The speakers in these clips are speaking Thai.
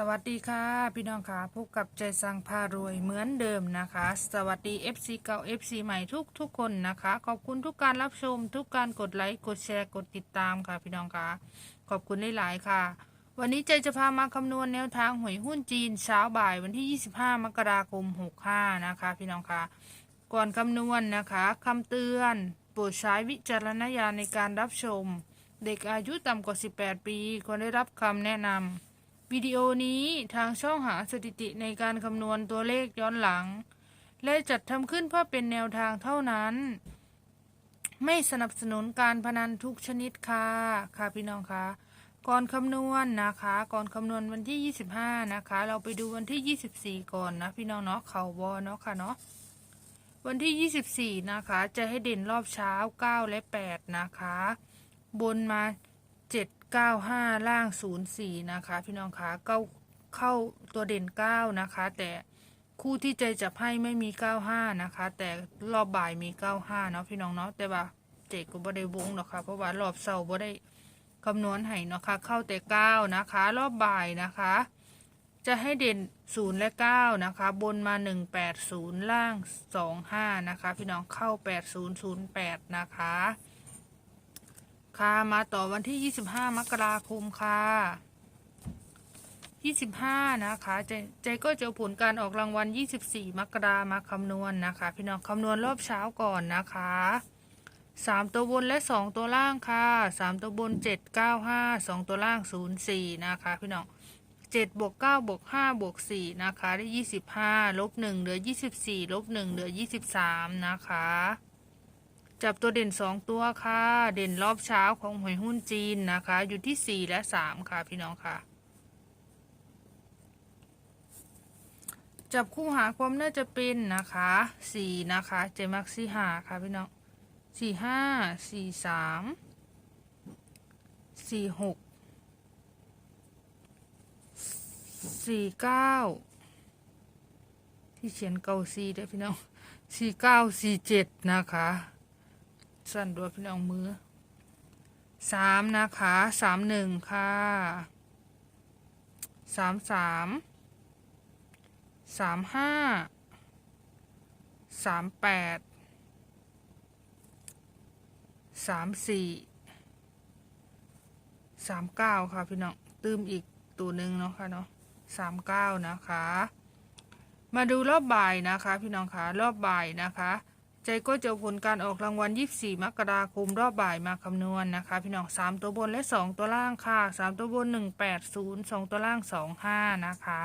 สวัสดีค่ะ พี่น้องค่ะพบกับใจสังพารวยเหมือนเดิมนะคะ สวัสดี FC เก่า FC ใหม่ทุกทุกคนนะคะ ขอบคุณทุกการรับชม ทุกการกดไลค์กดแชร์กดติดตามค่ะ พี่น้องค่ะขอบคุณหลายๆค่ะ วันนี้ใจจะพามาคำนวณแนวทางหวยหุ้นจีนเช้าบ่ายวันที่ 25 มกราคม 65 นะคะ พี่น้องค่ะก่อนคำนวณนะคะคำเตือนโปรดใช้วิจารณญาณในการรับชม เด็กอายุต่ำกว่า 18 ปีควรได้รับคำแนะนำ วิดีโอนี้ทางช่องหาสถิติในการคำนวณตัวเลขย้อนหลัง และจัดทำขึ้นเพื่อเป็นแนวทางเท่านั้น ไม่สนับสนุนการพนันทุกชนิดค่ะค่ะพี่น้องคะก่อนคำนวณนะคะ ก่อนคำนวณวันที่ 25 นะคะ เราไปดูวันที่ 24 ก่อนนะพี่น้องเนาะเขาวอเนาะค่ะเนาะวันที่ 24 นะคะ จะให้เด่นรอบเช้า 9 และ 8 นะคะ บนมา เจ็ดเก้าห้าล่างศูนย์สี่นะคะ พี่น้องคะเก้าเข้าตัวเด่นเก้านะคะ แต่คู่ที่ใจจับให้ไม่มีเก้าห้านะคะ แต่รอบบ่ายมีเก้าห้าเนาะพี่น้องเนาะแต่ว่าเจกก็บ่ได้วงหรอกค่ะเพราะว่ารอบเสาร์บ่ได้คำนวณให้เนาะค่ะเข้าแต่เก้านะคะ รอบบ่ายนะคะ จะให้เด่นศูนย์และเก้านะคะ บนมาหนึ่งแปดศูนย์ล่างสองห้านะคะ พี่น้องเข้าแปดศูนย์ศูนย์แปดนะคะ ค่ะมาต่อวันที่ 25 มกราคมค่ะ 25 นะคะเจเจก็จะเอผลการออกรางวัล 24 มกรามาคำนวณนะคะ พี่น้องคำนวณรอบเช้าก่อนนะคะ 3 ตัวบนและ 2 ตัวล่างค่ะ 3 ตัวบน 795 2 ตัวล่าง 04 นะคะ พี่น้อง7บวก9บวก5บวก4นะคะ ได้ 25ลบ1เหลือ 24ลบ1เหลือ 23 นะคะ จับตัวเด่นสองตัวค่ะ เด่นรอบเช้าของหวยหุ้นจีนนะคะ อยู่ที่สี่และสามค่ะพี่น้องค่ะ จับคู่หาความน่าจะเป็นนะคะสี่นะคะ เจมักสี่หาค่ะพี่น้องสี่ห้าสี่สามสี่หกสี่เก้าที่เขียนเก้าสี่ด้พี่น้องสี่เก้าสี่เจ็ดนะคะ สั่นด้วยพี่น้องมือสามนะคะสามหนึ่งค่ะสามสามสามห้าสามแปดสามสี่สามเก้าค่ะพี่น้องตืมอีกตัวหนึ่งเนาะค่ะเนาะสามเก้านะคะ มาดูรอบบ่ายนะคะ พี่น้องคะรอบบ่ายนะคะ ใจก็จะเอาผลการออกรางวัล 24 มกราคมรอบบ่ายมาคำนวณนะคะ พี่น้อง 3 ตัวบนและ 2 ตัวล่างค่ะ 3 ตัวบน 180 2 ตัวล่าง 25 นะคะ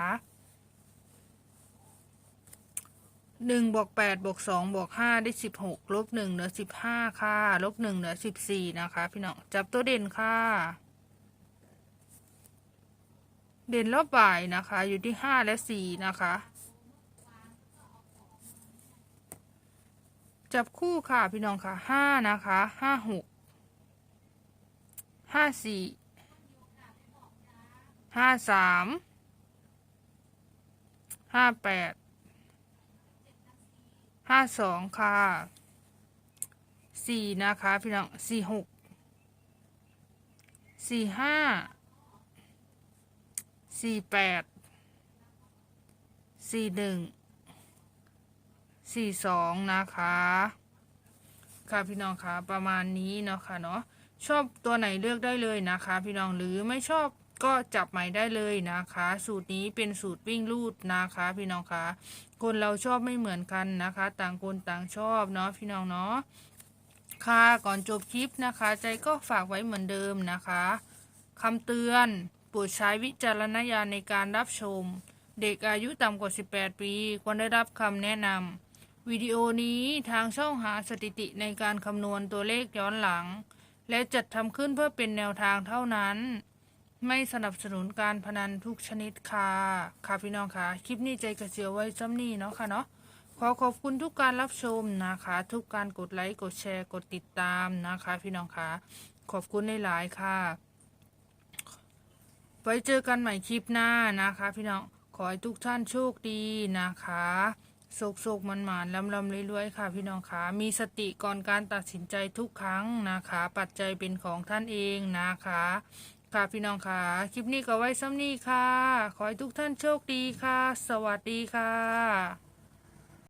1บวก8บวก2บวก5ได้16ลบ1เหลือ15ค่ะลบ1เหลือ14นะคะ พี่น้องจับตัวเด่นค่ะ เด่นรอบบ่ายนะคะ อยู่ที่5และ4นะคะ จับคู่ค่ะพี่น้องค่ะห้านะคะห้าหกห้าสี่ห้าสามห้าแปดห้าสองค่ะสี่นะคะพี่น้องสี่หกสี่ห้าสี่แปดสี่หนึ่ง สี่สองนะคะ ค่ะพี่น้องคะประมาณนี้เนาะค่ะเนาะชอบตัวไหนเลือกได้เลยนะคะ พี่น้องหรือไม่ชอบก็จับใหม่ได้เลยนะคะ สูตรนี้เป็นสูตรวิ่งรูดนะคะ พี่น้องคะคนเราชอบไม่เหมือนกันนะคะ ต่างคนต่างชอบเนาะพี่น้องเนาะค่ะก่อนจบคลิปนะคะ ใจก็ฝากไว้เหมือนเดิมนะคะคำเตือนโปรดใช้วิจารณญาณในการรับชม เด็กอายุต่ำกว่า 18 ปี ควรได้รับคำแนะนำ วิดีโอนี้ทางช่องหาสถิติในการคำนวณตัวเลขย้อนหลัง และจัดทำขึ้นเพื่อเป็นแนวทางเท่านั้น ไม่สนับสนุนการพนันทุกชนิดค่ะค่ะพี่น้องค่ะ คลิปนี้ใจกระเจียวไว้ซ้ำนี่เนาะค่ะเนาะขอขอบคุณทุกการรับชมนะคะ ทุกการกดไลค์กดแชร์กดติดตามนะคะ พี่น้องค่ะ ขอบคุณหลายๆค่ะ ไว้เจอกันใหม่คลิปหน้านะคะ พี่น้องขอให้ทุกท่านโชคดีนะคะ โศกโศกมันหมานลำลำรวยๆค่ะ พี่น้องคะมีสติก่อนการตัดสินใจทุกครั้งนะคะ ปัจจัยเป็นของท่านเองนะคะ ค่ะพี่น้องคะคลิปนี้ก็ไว้ซ้ำนี้ค่ะ ขอให้ทุกท่านโชคดีค่ะ สวัสดีค่ะ